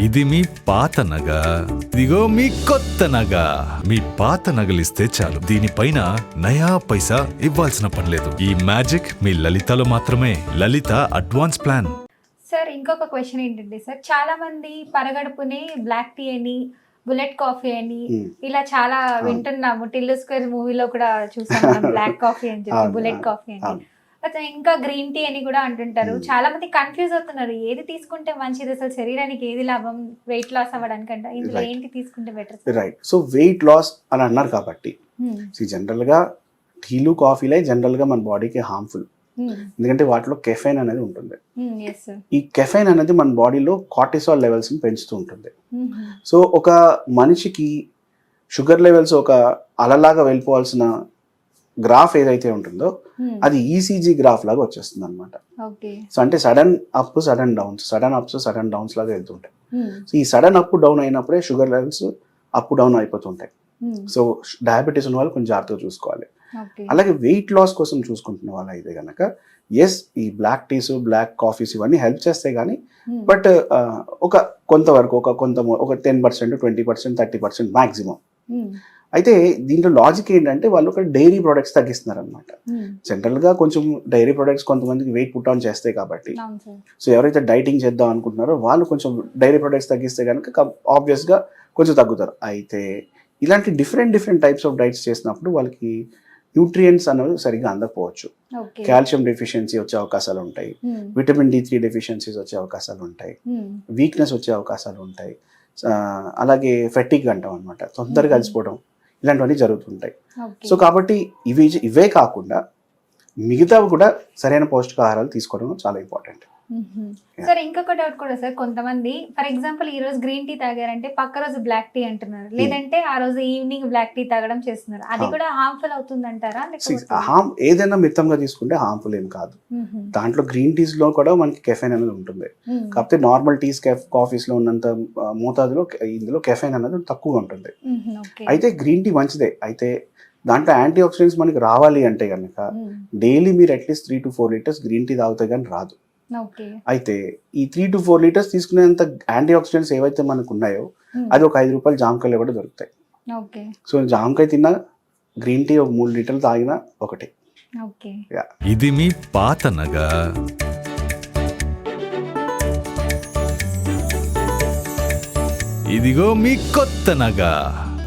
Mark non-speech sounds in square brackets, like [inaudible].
ఇది మీ పాత నగ. ఇదిగో మీ కొత్త నగ. మీ పాత నగలిస్తే చాలు. దీనిపైన నయా పైసా ఇవ్వాల్సిన పనిలేదు ఈ మ్యాజిక్ మీ లలితలో మాత్రమే. Lalitha advance plan. సార్ ఇంకొక క్వశ్చన్ ఏంటంటే సార్? చాలా మంది పరగడుపునే బ్లాక్ టీ అని బుల్లెట్ కాఫీ అని Hmm. ఇలా చాలా వింటున్నాము. టిల్లు స్క్వేర్ మూవీలో కూడా చూసాం మనం [laughs] బ్లాక్ కాఫీ అని చెప్పి బుల్లెట్ కాఫీ అని. ఇంకా గ్రీన్ టీ అని కూడా అంటుంటారు. Hmm. చాలా మంది కన్ఫ్యూజ్ అవుతున్నారు. ఏది తీసుకుంటే మంచిది అసలు? శరీరానికి ఏది లాభం? వెయిట్ లాస్ అవ్వడానికంట. ఇందులో. ఏంటి తీసుకుంటే better right so weight loss అని అన్నారు కాబట్టి. సో జనరల్గా టీలు కాఫీలే జనరల్గా మన బాడీకి హార్మ్ఫుల్ ఎందుకంటే వాటిలో కెఫైన్ అనేది ఉంటుంది. సార్ ఈ కెఫైన్ అనేది మన బాడీలో కార్టిసాల్ లెవెల్స్ని పెంచుతూ ఉంటుంది. సో ఒక మనిషికి షుగర్ లెవెల్స్ ఒక అలలాగా వెళ్ళిపోవాల్సిన గ్రాఫ్ ఏదైతే ఉంటుందో అది ఈసీజీ గ్రాఫ్ లాగా వచ్చేస్తుంది అనమాట సో అంటే sudden up sudden downs sudden ups sudden downs లాగా వెళ్తుంటాయి సో ఈ సడన్ అప్ డౌన్ అయినప్పుడే షుగర్ లెవెల్స్ అప్ డౌన్ అయిపోతుంటాయి. సో డయాబెటీస్ ఉన్న వాళ్ళు కొంచెం జాగ్రత్తగా చూసుకోవాలి. అలాగే వెయిట్ లాస్ కోసం చూసుకుంటున్న వాళ్ళు అయితే కనుక ఎస్ ఈ బ్లాక్ టీస్ బ్లాక్ కాఫీస్ ఇవన్నీ హెల్ప్ చేస్తాయి కానీ బట్ ఒక కొంతవరకు ఒక కొంత ఒక ten percent twenty percent thirty percent maximum. అయితే దీంట్లో లాజిక్ ఏంటంటే వాళ్ళు ఒక డైరీ ప్రొడక్ట్స్ తగ్గిస్తున్నారు అనమాట జనరల్గా కొంచెం డైరీ ప్రొడక్ట్స్ కొంతమందికి వెయిట్ పుట్ ఆన్ చేస్తాయి కాబట్టి. సో ఎవరైతే డైటింగ్ చేద్దాం అనుకుంటున్నారో వాళ్ళు కొంచెం డైరీ ప్రొడక్ట్స్ తగ్గిస్తే కనుక ఆబ్వియస్గా కొంచెం తగ్గుతారు. అయితే ఇలాంటి different different types of diets చేసినప్పుడు వాళ్ళకి న్యూట్రియంట్స్ అనేవి సరిగ్గా అందకపోవచ్చు. కాల్షియం డెఫిషియన్సీ వచ్చే అవకాశాలు ఉంటాయి. విటమిన్ డి త్రీ డెఫిషియన్సీస్ వచ్చే అవకాశాలు ఉంటాయి. వీక్నెస్ వచ్చే అవకాశాలు ఉంటాయి. అలాగే ఫెటిక్ అంటాం అనమాట తొందరగా Mhm. అలసిపోవడం. ఇలాంటివన్నీ జరుగుతుంటాయి. సో కాబట్టి ఇవి ఇవే కాకుండా మిగతావి కూడా సరైన పౌష్టికాహారాలు తీసుకోవడం చాలా ఇంపార్టెంట్ సార్ ఇంకొక డౌట్ కూడా సార్. కొంతమంది ఫర్ ఎగ్జాంపుల్ ఈ రోజు గ్రీన్ టీ తాగారంటే పక్క రోజు బ్లాక్ టీ అంటున్నారు. లేదంటే ఆ రోజు ఈవినింగ్ బ్లాక్ టీ తాగడం చేస్తున్నారు. అది ఆ. కూడా హార్మ్ఫుల్ అవుతుందంటారా? లేకపోతే హామ్ ఏదైనా మితంగా తీసుకుంటే హార్మ్ఫుల్ ఏం కాదు. దాంట్లో గ్రీన్ టీస్లో కూడా మనకి కెఫైన్ అనేది ఉంటుంది. కాకపోతే నార్మల్ టీస్ కాఫీస్లో ఉన్నంత మోతాదులో ఇందులో కెఫైన్ అనేది తక్కువగా ఉంటుంది. అయితే గ్రీన్ టీ మంచిదే. అయితే దాంట్లో యాంటీ ఆక్సిడెంట్స్ మనకి రావాలి అంటే కనుక. డైలీ మీరు at least three to four litres green tea తాగితే కానీ రాదు. అయితే ఈ త్రీ టు ఫోర్ లీటర్స్ తీసుకునేంత యాంటీ ఆక్సిడెంట్స్ ఏవైతే మనకు ఉన్నాయో మ్మ్. అది ఒక ఐదు రూపాయలు జామకాయలు కూడా దొరుకుతాయి. ఓకే. సో జామకాయ తిన్నా గ్రీన్ టీ ఒక మూడు లీటర్లు తాగినా ఒకటి. ఓకే. ఇది మీ పాత నగ. ఇదిగో మీ కొత్త నగ.